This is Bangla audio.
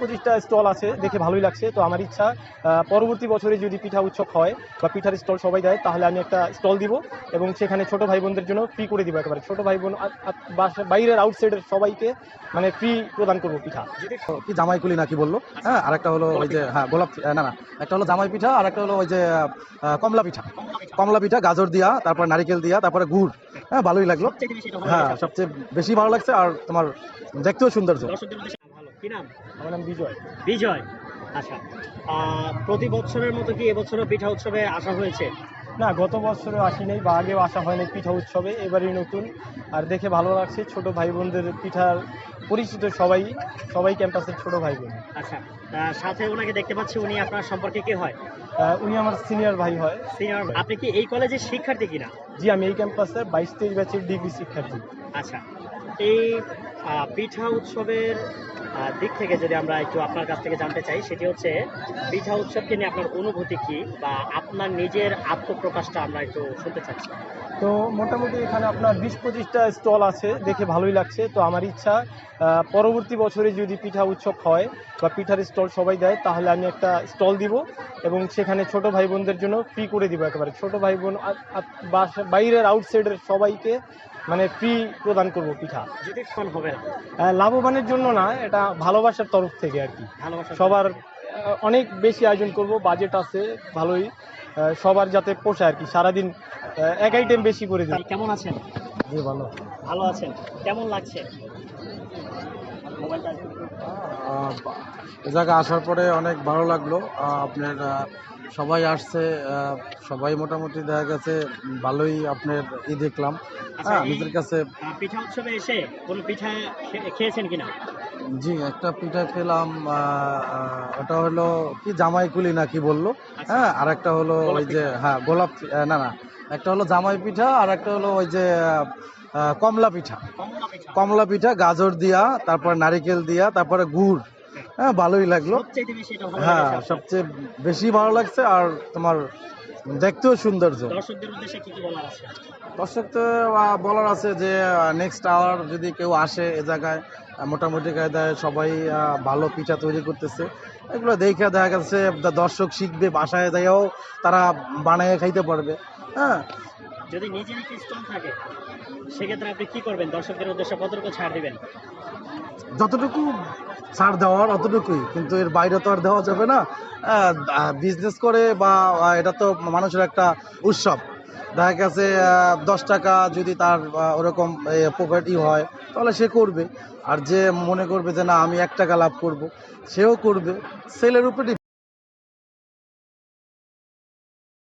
পঁচিশটা স্টল আছে দেখে ভালোই লাগছে। তো আমার ইচ্ছা পরবর্তী বছরে যদি পিঠা উৎসব হয় বা পিঠার স্টল সবাই দেয় তাহলে আমি একটা স্টল দিব এবং সেখানে ছোট ভাই বোনদের জন্য ফ্রি করে দিব একেবারে। ছোট ভাই বোন বাইরের আউটসাইডের সবাইকে মানে ফ্রি প্রদান করব পিঠা। কি জামাই কুলি নাকি বলল? হ্যাঁ আরেকটা হলো ওই যে হ্যাঁ গোলাপ না না একটা হলো জামাই পিঠা আর একটা হলো ওই যে কমলা পিঠা। কমলা পিঠা গাজর দিয়া তারপর নারিকেল দিয়া তারপরে গুড়। হ্যাঁ ভালোই লাগল। হ্যাঁ সবচেয়ে বেশি ভালো লাগছে আর তোমার দেখতেও সৌন্দর্য কি নাম? আমার নাম বিজয়। বিজয়। আচ্ছা। প্রতি বছরের মতো কি এবছরও পিঠা উৎসবে আসা হয়েছে? না গত বছরও আসি নাই বা আগেও আসা হয়নি পিঠা উৎসবে এবারই নতুন। আর দেখে ভালো লাগছে ছোট ভাই বোনদের পিঠার পরিচিত সবাই সবাই ক্যাম্পাসের ছোট ভাই বোন আচ্ছা সাথে ওনাকে দেখতে পাচ্ছি উনি আপনার সম্পর্কে কি হয়? উনি আমার সিনিয়র ভাই হয়। সিনিয়র আপনি কি এই কলেজের শিক্ষার্থী কিনা? জি আমি এই ক্যাম্পাসের বাইশ তেইশ ব্যাচের ডিগ্রি শিক্ষার্থী। আচ্ছা। এই পিঠা উৎসবের দিক থেকে যদি আমরা একটু আপনার কাছ থেকে জানতে চাই সেটি হচ্ছে পিঠা উৎসবকে নিয়ে আপনার অনুভূতি কি বা আপনার নিজের আত্মপ্রকাশটা আমরা একটু শুনতে চাচ্ছি। তো মোটামুটি এখানে আপনার বিশ পঁচিশটা স্টল আছে দেখে ভালোই লাগছে। তো আমার ইচ্ছা পরবর্তী বছরে যদি পিঠা উৎসব হয় বা পিঠার স্টল সবাই দেয় তাহলে আমি একটা স্টল দিব এবং সেখানে ছোট ভাই বোনদের জন্য ফ্রি করে দিব একেবারে। ছোট ভাই বোন বাইরের আউটসাইডের সবাইকে মানে ফ্রি প্রদান করব পিঠা। যদি ফোন হবে না। লাভবানের জন্য না এটা ভালোবাসার তরফ থেকে আর কি। সবার অনেক বেশি আয়োজন করব বাজেট আছে ভালোই সবার যাতে পোষায় আর কি। সারাদিন এক আইটেম বেশি করে দিই। কেমন আছেন? জি ভালো। ভালো আছেন। কেমন লাগছে? মোবাইলটা এ জায়গায় আসার পরে অনেক ভালো লাগল আপনার সবাই আসছে সবাই মোটামুটি দেখা গেছে ভালোই আপনার ই দেখলাম। আচ্ছা, হ্যাঁ নিজের কাছে পিঠা উৎসবে এসে কোন পিঠা খেয়েছেন কিনা? জি একটা পিঠা খেলাম ওটা হলো কি জামাই কুলি নাকি বলল? আচ্ছা। হ্যাঁ আর একটা হলো ওই যে হ্যাঁ গোলাপ না না একটা হলো জামাই পিঠা আর একটা হলো ওই যে কমলা পিঠা। কমলা পিঠা গাজর দিয়া তারপর নারিকেল দিয়া তারপরে গুড়। হ্যাঁ ভালোই লাগল। হ্যাঁ সবচেয়ে বেশি ভালো লাগছে আর তোমার দেখতেও সৌন্দর্য। দর্শকদের বলার আছে? দর্শক তো বলার আছে যে নেক্সট আওয়ার যদি কেউ আসে এ জায়গায় মোটামুটি কায়দায় সবাই ভালো পিঠা তৈরি করতেছে। এগুলো দেখে দেখা গেছে দর্শক শিখবে বাসায় যাইও তারা বানিয়ে খাইতে পারবে। হ্যাঁ। যদি নিজের একটি স্টল থাকে সেক্ষেত্রে আপনি কি করবেন? দর্শকদের উদ্দেশ্যে কতটুকু ছাড় দিবেন? যতটুকু ছাড় দেওয়ার অতটুকুই, কিন্তু এর বাইরে তো আর দেওয়া যাবে না। বিজনেস করে বা এটা তো মানুষের একটা উৎসব। দেখা গেছে দশ টাকা যদি তার ওরকম প্রফিট ই হয়, তাহলে সে করবে। আর যে মনে করবে যে, না, আমি এক টাকা লাভ করব, সেও করবে। সেলের উপরে